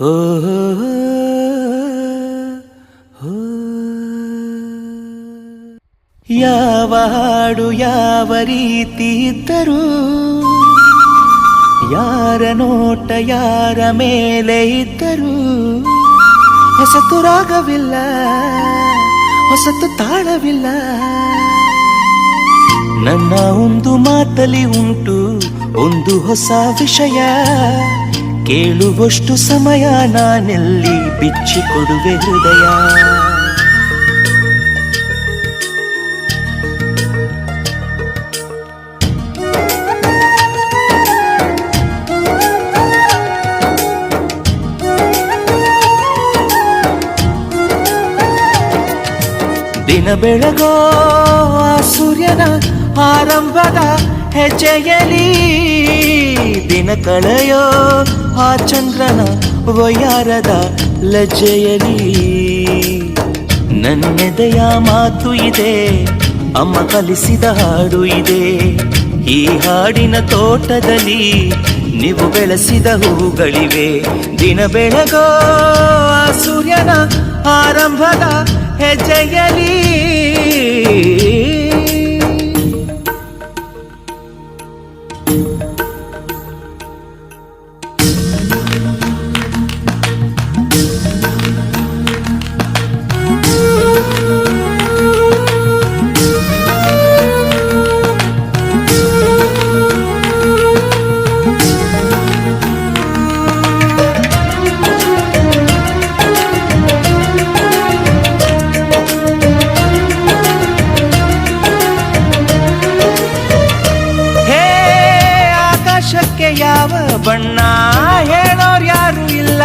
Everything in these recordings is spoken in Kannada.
ಹೋ ಯಾವ ರೀತಿ ಇದ್ದರೂ ಯಾರ ನೋಟ ಯಾರ ಮೇಲೆ ಇದ್ದರೂ ಹೊಸತು ರಾಗವಿಲ್ಲ, ಹೊಸತು ತಾಳವಿಲ್ಲ. ನನ್ನ ಒಂದು ಮಾತಲಿ ಉಂಟು, ಒಂದು ಹೊಸ ವಿಷಯ. ಕೇಳುವಷ್ಟು ಸಮಯ ನಾನೆಲ್ಲಿ ಬಿಚ್ಚಿಕೊಡುವೆ ಹೃದಯ? ದಿನ ಬೆಳಗೋ ಸೂರ್ಯನ ಆರಂಭದ ಹೆಜ್ಜೆಯಲಿ ದಿನ ಕಳೆಯೋ ಆ ಚಂದ್ರನ ವಯಾರದ ಲಜ್ಜೆಯಲಿ. ನನ್ನೆದೆಯ ಮಾತು ಇದೆ, ಅಮ್ಮ ಕಲಿಸಿದ ಹಾಡು ಇದೆ. ಈ ಹಾಡಿನ ತೋಟದಲ್ಲಿ ನೀವು ಬೆಳೆಸಿದ ಹೂಗಳಿವೆ ದಿನ ಬೆಳಗೋ ಸೂರ್ಯನ ಆರಂಭದ ಹೆಜ್ಜೆಯಲಿ ಯಾವ ಬಣ್ಣ ಹೇಳೋರ್ ಯಾರು ಇಲ್ಲ.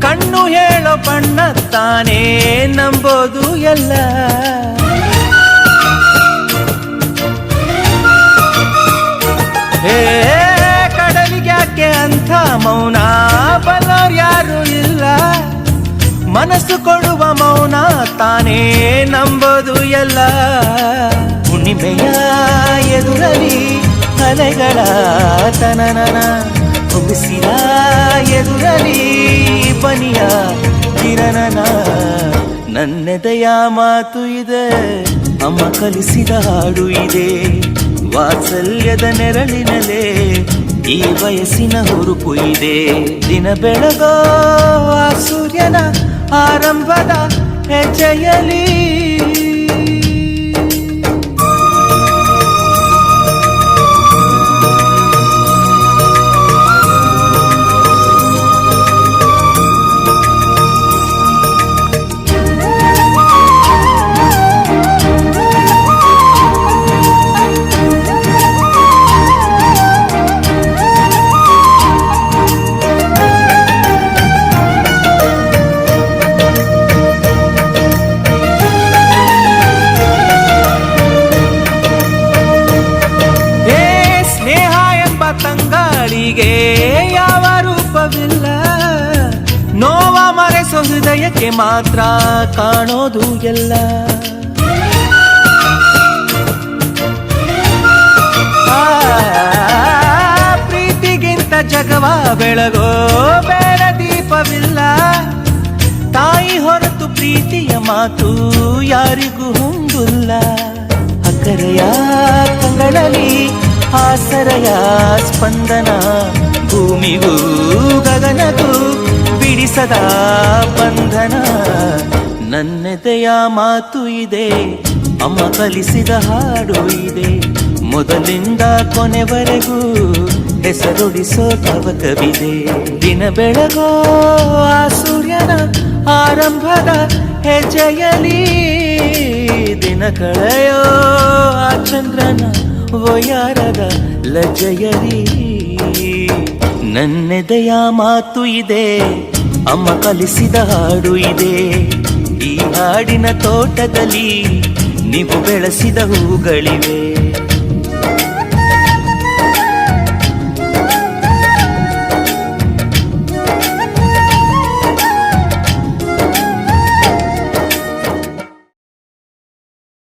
ಕಣ್ಣು ಹೇಳೋ ಬಣ್ಣ ತಾನೇ ನಂಬೋದು ಎಲ್ಲ. ಹೇ ಕಡಲಿಗ್ಯಾಕೆ ಅಂಥ ಮೌನ? ಬಲ್ಲೋರ್ ಯಾರು ಇಲ್ಲ. ಮನಸ್ಸು ಕೊಡುವ ಮೌನ ತಾನೇ ನಂಬೋದು ಎಲ್ಲ. ಹುಣ್ಣಿಮೆಯ ಎದುರಲಿ ಅಲೆಗಳ ತನನನ ಹುಗಿಸಿದ ಎದುರಲಿ ಬನಿಯ ಕಿರಣನ. ನನ್ನೆದೆಯ ಮಾತು ಇದೆ, ಅಮ್ಮ ಕಲಿಸಿದ ಹಾಡು ಇದೆ. ವಾತ್ಸಲ್ಯದ ನೆರಳಿನಲೇ ಈ ವಯಸ್ಸಿನ ಹುರುಪು ಇದೆ. ದಿನ ಬೆಳಗೋ ಸೂರ್ಯನ ಆರಂಭದ ಹೆಜ್ಜೆಯಲಿ ತಂಗಾಳಿಗೆ ಯಾವ ರೂಪವಿಲ್ಲ. ನೋವ ಮರೆಸೋ ಹೃದಯಕ್ಕೆ ಮಾತ್ರ ಕಾಣೋದು ಎಲ್ಲ. ಪ್ರೀತಿಗಿಂತ ಜಗವ ಬೆಳಗೋ ಬೇಡ ದೀಪವಿಲ್ಲ. ತಾಯಿ ಹೊರತು ಪ್ರೀತಿಯ ಮಾತು ಯಾರಿಗೂ ಹೊಂದಿಲ್ಲ ಅಕ್ಕರೆಯ ಕಂಗಳಲ್ಲಿ ಆಸರೆಯ ಸ್ಪಂದನ, ಭೂಮಿಗೂ ಗಗನಗೂ ಬಿಡಿಸದ ಬಂಧನ. ನನ್ನೆದೆಯ ಮಾತು ಇದೆ, ಅಮ್ಮ ಕಲಿಸಿದ ಹಾಡು ಇದೆ. ಮೊದಲಿಂದ ಕೊನೆವರೆಗೂ ಹೆಸರುಡಿಸೋ ತವಕವಿದೆ. ದಿನ ಬೆಳಗೋ ಆ ಸೂರ್ಯನ ಆರಂಭದ ಹೆಜ್ಜೆಯಲಿ ದಿನ ಕಳೆಯೋ ಆ ಚಂದ್ರನ ವಯಾರದ ಲಜ್ಜೆಯಲಿ ನನ್ನೆದೆಯ ಮಾತು ಇದೆ, ಅಮ್ಮ ಕಲಿಸಿದ ಹಾಡು ಇದೆ. ಈ ಹಾಡಿನ ತೋಟದಲ್ಲಿ ನೀವು ಬೆಳೆಸಿದ ಹೂಗಳಿವೆ.